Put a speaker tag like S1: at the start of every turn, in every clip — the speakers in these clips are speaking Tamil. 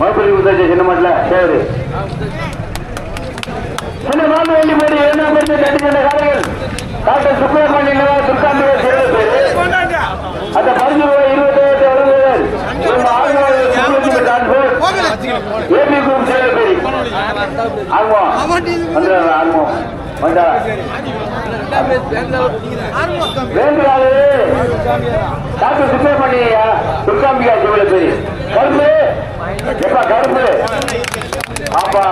S1: மறுபடி உதவி சின்ன மாட்டில். சரி சின்ன மாட்டு வேண்டி போடி என்ன பண்ணி கட்டிக்கிற சென்ற காலைகள் டாக்டர் சுப்பிரமணியன் துர்காம்பிகை சிறந்த பேர்? அந்த பதினஞ்சு ரூபாய் இருபத்தி ஏழு வழங்குகிறார் நம்ம ஆழ்வார் டிரான்ஸ்போர்ட் ஏபி குரூப் சேவை பேரி. ஆல்மோ வந்துடுறாரு ஆல்மோ வந்தா வேண்டுகாது டாக்டர் சுப்பிரமணியா துர்காம்பிகா சிவல பேரி. கருப்பு எப்பா கருப்பு ஆப்பா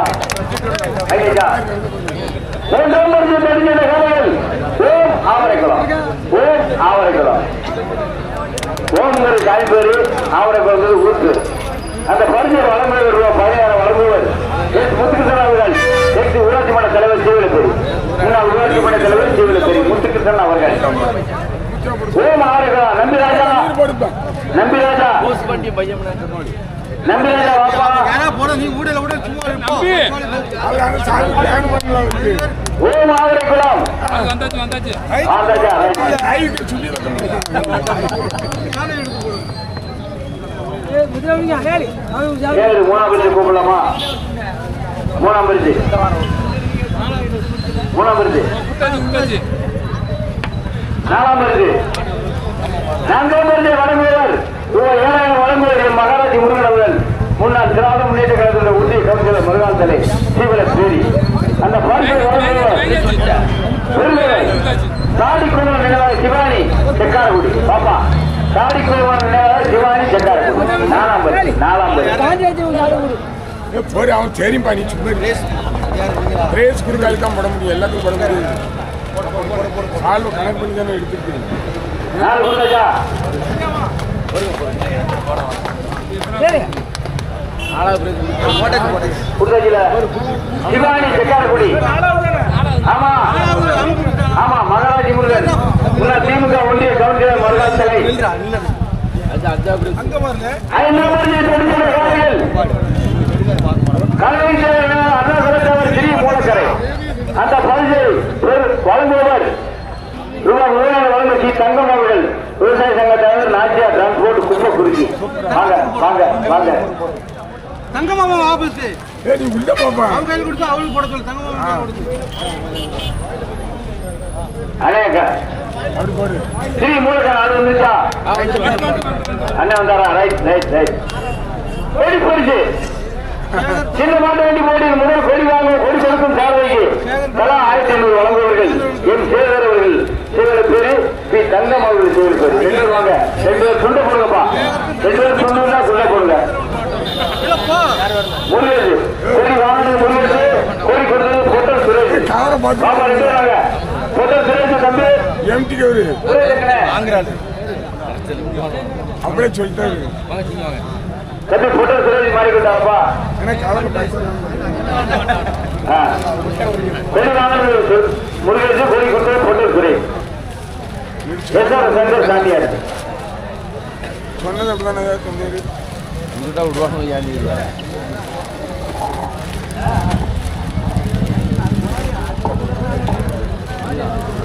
S1: ஐயா மூன்றாம் மருந்து தெரிஞ்ச காலைகள் ஓம் ஆவரைக்குளம் ஓம் ஆவரைக்குளம் ஓம்ங்கிற தாய் ஆவரைக்குளம் ஊத்து அந்த பரிசை வழங்குவர் ரூபாய் வழங்குவர் முத்துக்கிருஷ்ணன் அவர்கள். ஊராட்சி மன்ற தலைவர் சிவலப்பேரி. முன்னாள் ஊராட்சி மன்ற தலைவர் சிவலப்பேரி முத்துக்கிருஷ்ணன் அவர்கள். ஓம் ஆவரைக்குளம் நம்பி ராஜா. நம்பி ராஜா.
S2: வந்தாச்சு வந்தாச்சு.
S1: மூணாம் பரிசு கூப்பிடலாமா? மூணாம் பரிசு மூணாம் பரிசு
S2: விட்டாச்சு விட்டாச்சு
S1: நாலாம் பரிசு நான்காம் பரிசு ரூபாய் ஏழாயிரம் வழங்குவது என் மகாராஜி முருகன் முன்னாள் திராவிட முன்னேற்ற கழகத்தில் உறுதி கவுன்சிலர் முருகான் தலை சீவல பேரி அந்த பெருமைகள் தாடிக்குழுவன் நினைவாக சிவானி செக்காரகுடி. பாப்பா தாடிக்குழுவன் நினைவாக சிவானி செக்காரகுடி. நாலாம் பரிசு நாலாம் பரிசு
S3: போய் அவன் தெரியும்பா நீ சும்மா ரேஸ் குறுக்காலி தான் போட முடியும். எல்லாத்துக்கும் போட முடியாது. சால்வ கணக்கு பண்ணி தானே எடுத்துருக்கீங்க.
S1: சிவானி ஆமா ஆமா மகாராஜி முருகன் திமுக ஒன்றிய கவுன்சிலர் முருகன் தலை அந்த பகுதியில் பெரு- வழங்குபவர் ரூபாய் தங்கம் அவர்கள். விவசாய சங்க தலைவர் நாச்சியா டிரான்ஸ்போர்ட் குப்பக்குறிச்சி வாங்க வாங்க வாங்க.
S4: தங்கமாமா ஆபீஸ்
S3: நீ உள்ள போப்பா
S4: அவங்க கையில் கொடுத்து அவளுக்கு போட சொல்லு. தங்கமாமா கொடுத்து.
S1: அண்ணேக்கா
S3: போடு
S1: சிறிய மூலக்கரை அது வந்துச்சா அண்ணன் வந்தாரா? Right right right. கொடி பரிசு சின்ன மாட்டு வண்டி போட்டி முதல் கொடி வாங்க கொடி கொடுக்கும் சாரதிக்கு. தலா ஆயிரத்தி ஐநூறு வழங்குவர்கள் எம் சேகர் அவர்கள் சேகர பேரு பி தங்கம் அவர்கள் சேகர் பேரு ரெண்டு பேர் வாங்க ரெண்டு பேர் துண்டை போடுங்கப்பா ரெண்டு பேர் துண்டுன்னா துண்டை போடுங்க முருகேசு கொடி வாங்கினது முருகேசு கொடி கொடுத்தது பொட்டல் சுரேஷ்
S3: கவரை பார்த்து
S1: பாப்பா ரெண்டு பேர் வாங்க பொட்டல் சுரேஷ் தம்பி
S3: எம்டிக்கு அவரு
S1: சுரேஷ்
S3: அப்படியே சொல்லிட்டாரு
S1: தம்பி பொட்டல் சுரேஷ் மாறிக்கிட்டாப்பா
S3: ஏன்னா கவரை பார்த்து
S1: ஆ. கொடி வாங்கினது சு- முருகேசு கொடி கொடுத்தது பொட்டல் சுரேஷ்
S3: சொன்னது அப்படிதானே சொன்னாரு ஏ கவர் ஓப்பன் தானே
S1: பொட்டல் சுரேஷ் கொடி பண்ணிட்டாரா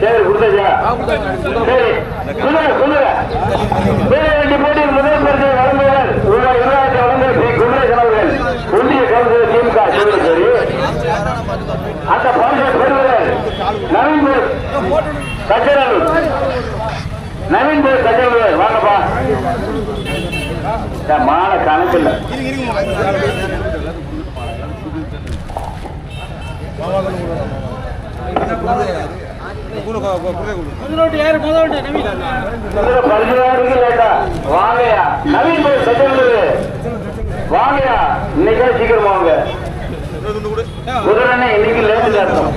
S1: சரி கொடுத்தாச்சா சரி சொல்லுங்க சொல்லுங்க வேலை வேண்டி போட்டி முதல் பரிசை வழங்குவார் ரூபாய் இருபதாயிரத்தி வழங்க பி குமரேசன் அவர்கள் ஒன்றிய கவுன்சிலர் திமுக சிவகங்கை அந்த பரிசை பெறுவவர் நவீன் போஸ் சச்சரவு நவீன் வாங்கப்பா இந்த மான கணக்கில்லை.
S4: முதலோட்டு நவீன்
S1: வாங்கயா நவீன் போய் வாங்கயா இன்னைக்கே சீக்கிரமா வாங்க குதிரை இன்னைக்கு லேட்டு அர்த்தம்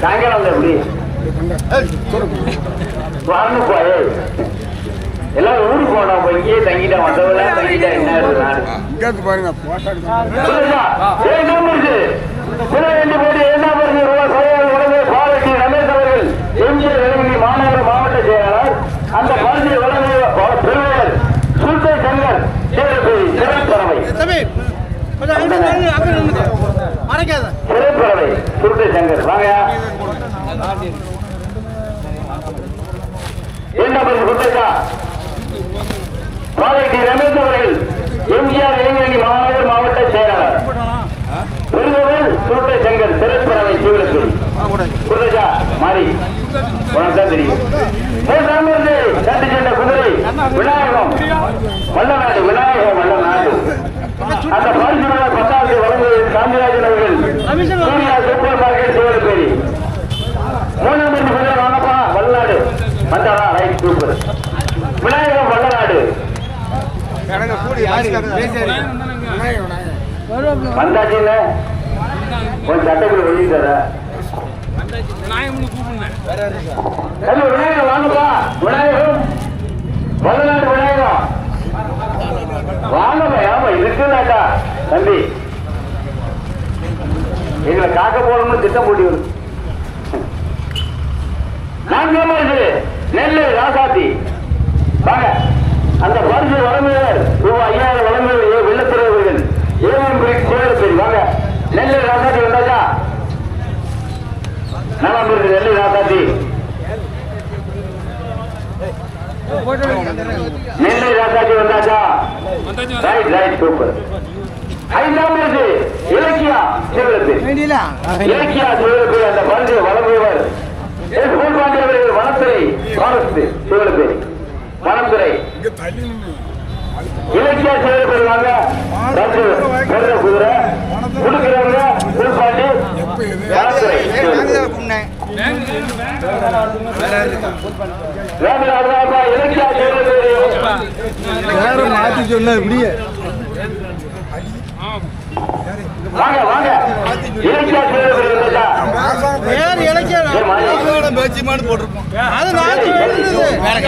S1: சாயங்காலம் எப்படி வரணும் போய் எல்லாரும் ஊருக்கு போனோம் போய் தங்கிட்டா வந்தவங்க தங்கிட்டா என்ன இருக்கு?
S3: பாருங்க
S1: என்ன போட்டி ரூபாய் பாலட்டி ரமேஷ் அவர்கள் எம்ஜிஆர் இளைஞர் மாநகர மாவட்ட செயலாளர். அந்த வழங்கிய பெறுவர் சுல்தை சங்கர் சிறைப்பறவை. சங்கர் இரண்டாம் பரிசு குட்டேஷா பாதைக்கு ரமேஷ் அவர்கள் எம்ஜிஆர் இளைஞரணி மாநகர் மாவட்ட செயலாளர். விருதுகள் சுருட்டை செங்கல் திரைப்பறவை சீவிலத்தில். குட்டேஷா மாறி. உனக்கு தான் தெரியும். மூன்றாம் சென்ற குதிரை விநாயகம். வல்லநாடு விநாயகம் வல்லநாடு அந்த பரிசு பத்தாவது வழங்குவது காந்திராஜன் அவர்கள் சூர்யா சூப்பர் மார்க்கெட் சிவலப்பேரி மூணாம் பரிசு குதிரை வாங்கப்பா வல்லநாடு வந்தாரா ரைட் சூப்பர் விநாயகம் வல்லநாடு
S3: விநாயகர். விநாயகர்
S1: வந்தாச்சுல்ல உன் சட்டைக்குள்ள ஹலோ விநாயகம் வாங்கப்பா. விநாயகம் வல்லநாடு விநாயகம் வாங்கப்பா ஏமா இருக்குன்னாக்கா தம்பி. எங்களை காக்க போகணும்னு திட்டம் போட்டி வருது நான்காம் பரிசு நெல்லு ராசாத்தி வாங்க அந்த பரிசு வழங்குவர் ரூபாய் ஐயாயிரம் வழங்குவர் வெள்ளத்துறை அவர்கள் ஏவன் பிரிக் சேலப்பேரி வாங்க நெல்லு ராசாத்தி வந்தாச்சா நாலாம் பரிசு நெல்லு ராசாத்தி நெல்லை ராசாத்தி வந்தாச்சா
S2: வந்தாச்சு
S1: ரைட் ரைட் சூப்பர் ஐந்தாம் இலக்கியா சிவலப்பேரி இலக்கியா சிவலப்பேரி அந்த பரிசு வழங்குவர் வனத்துறை வனத்துறை. இலக்கிய செயல்படி வாங்க பரிசு பெருத குதிரை. கொடுக்கிறவங்க வனத்துறை ராமநாதபா இலக்கிய செயல்படி
S4: மாத்தி சொன்ன இப்படியே.
S1: வாங்க வாங்க.
S4: வேறு இலக்கியம்.
S1: மாறி.
S4: அது நான் சொல்றது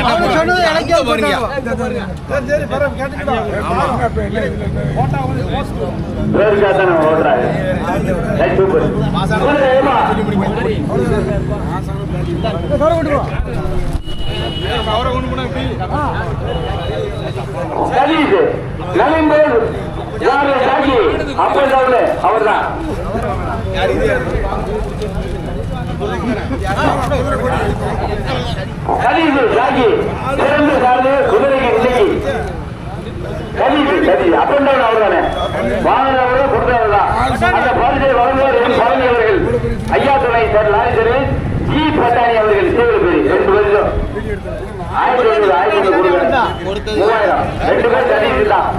S4: அவங்க சொன்னது இலக்கியம் போட்டாங்க. சரி பரவாயில்ல கேட்டுக்கலாம்
S3: அப்ப
S1: யாரு? சாட்சி அப்ப டவுன் அவர்தான். சதீஷ் சாட்சி சிறந்து சார்ந்து குதிரைக்கு இன்னைக்கு. சதீஷ் சதீஷ் அப்ப டவுன் அவர்தானே? வாங்கினவரும் கொடுத்தவர் தான் அந்த பரிசை வழங்குவார் பழனி அவர்கள். ஐயா துணை சார் லாரி சர்வீஸ் ஜி பட்டாணி அவர்கள். சேவல் பேரி ரெண்டு பேரும் ஆயிரத்தி ஐநூறு ஆயிரத்தி ஐநூறு மூவாயிரம். ரெண்டு பேர் சதீஷ் தான்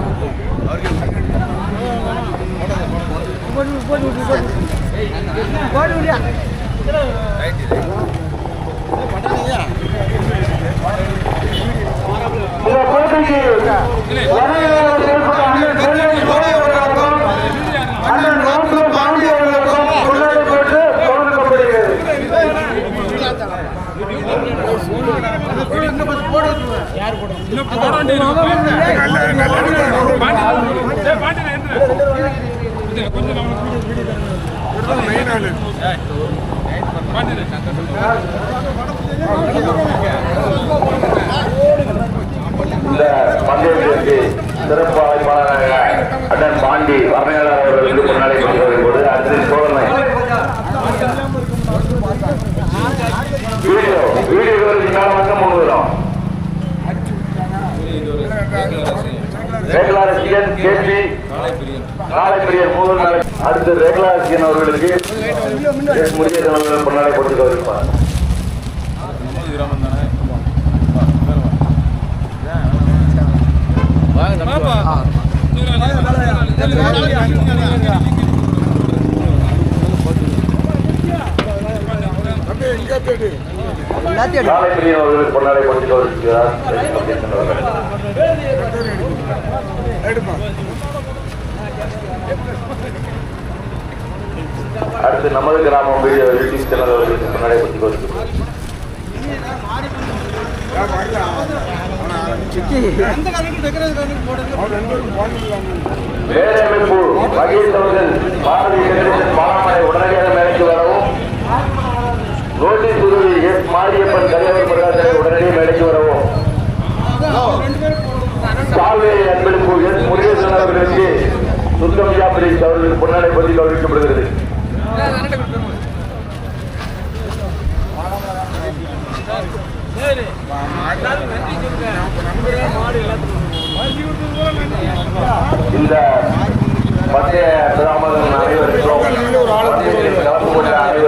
S1: ரோட்ரு பாண்டி அவர்களுக்கும் முன்னாடி போட்டு கொடுக்கப்படுகிறது
S2: இன்னும் போட
S1: இந்த பந்தயத்திற்கு சிறப்பு அழைப்பாளராக அண்ணன் பாண்டி வரையாளர் அவர்களுக்கு முன்னாடி கொண்டு வரும்போது அடுத்து சோழனை. வீடியோ வீடியோ வருது காலம் வந்து மூணு வரும். ரேகலா ரசிகன் கேபி நாளை பெரிய மூணு நாளை அடுத்து ரேகலா அவர்களுக்கு முடிய முருகேசன் அவர்கள் கொடுத்து வருவார்
S3: அப்படியே
S1: நாளை பெரிய அவர்களுக்கு கொடுத்து வருகிறார்
S3: எடுப்பா.
S1: அடுத்து நமது கிராமம் வீடியோ யூடியூப் சேனல் அவர்களுக்கு முன்னாடி கொடுத்து வருகிறார் வேலையமைப்பு மகேஷ் அவர்கள் பாரதிய ஜனதா உடனடியாக மேலைக்கு வரவும் நோட்டீஸ் உதவி எஸ் மாரியப்பன் கலியவர் பிரகாசனை உடனடியாக மேலைக்கு வரவும். சால்வே அன்பளிப்பு எஸ் முருகேசன் அவர்களுக்கு துர்கம் ஜாபரீஸ் அவர்களுக்கு முன்னாடி பற்றி கௌரவிக்கப்படுகிறது
S2: இந்த மத்திய பிரதமர் அனைவருக்கும் கலந்து கொண்ட அனைவருக்கும்